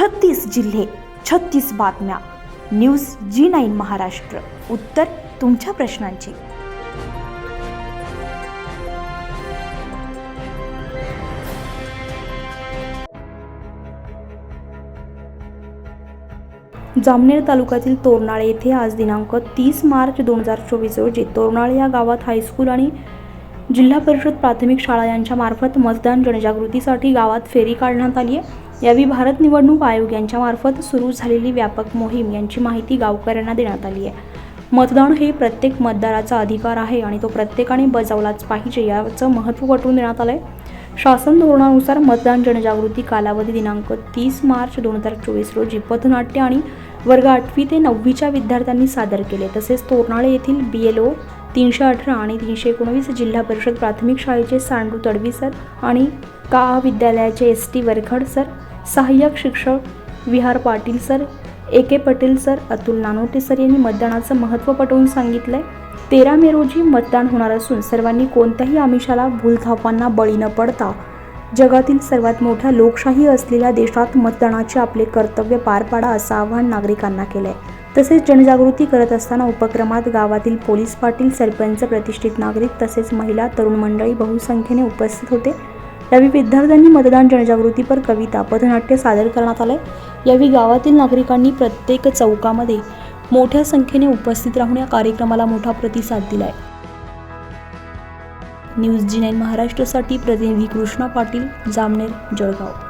छत्तीस जिल्हे छत्तीस बातम्या. News G nine Maharashtra. उत्तर तुमच्या प्रश्नांची. जामनेर तालुक्यातील तोरणाळे येथे आज दिनांक तीस मार्च दोन हजार चोवीस रोजी तोरणाळे या गावात हायस्कूल आणि जिल्हा परिषद प्राथमिक शाळा यांच्या मार्फत मतदान जनजागृतीसाठी गावात फेरी काढण्यात आली आहे. यावेळी भारत निवडणूक आयोग यांच्यामार्फत सुरू झालेली व्यापक मोहीम यांची माहिती गावकऱ्यांना देण्यात आली आहे. मतदान हे प्रत्येक मतदाराचा अधिकार आहे आणि तो प्रत्येकाने बजावलाच पाहिजे याचं महत्त्व पटवून देण्यात आलं आहे शासन धोरणानुसार मतदान जनजागृती कालावधी दिनांक तीस मार्च दोन हजार चोवीस रोजी पथनाट्य आणि वर्ग आठवी ते नववीच्या विद्यार्थ्यांनी सादर केले. तसेच तोरणाळे येथील बी एल ओ तीनशे अठरा आणि तीनशे एकोणवीस जिल्हा परिषद प्राथमिक शाळेचे सांडू तडवी सर आणि का विद्यालयाचे एस टी वरखड सर सहाय्यक शिक्षक Vihar Patil sir A K Patel sir Atul Nanote sir यांनी मतदानाचं महत्त्व पटवून सांगितलं आहे तेरा मे रोजी मतदान होणार असून सर्वांनी कोणत्याही आमिषाला भूलथापांना बळी न पडता जगातील सर्वात मोठ्या लोकशाही असलेल्या देशात मतदानाचे आपले कर्तव्य पार पाडा असं आवाहन नागरिकांना केलं आहे तसेच जनजागृती करत असताना उपक्रमात गावातील पोलीस पाटील सरपंच प्रतिष्ठित नागरिक तसेच महिला तरुण मंडळी बहुसंख्येने उपस्थित होते. यावेळी विद्यार्थ्यांनी मतदान जनजागृतीपर कविता पथनाट्य सादर करण्यात आलंय. यावेळी गावातील नागरिकांनी प्रत्येक चौकामध्ये मोठ्या संख्येने उपस्थित राहून या कार्यक्रमाला मोठा प्रतिसाद दिलाय. न्यूज जी नाईन महाराष्ट्रासाठी प्रतिनिधी कृष्णा पाटील जामनेर जळगाव.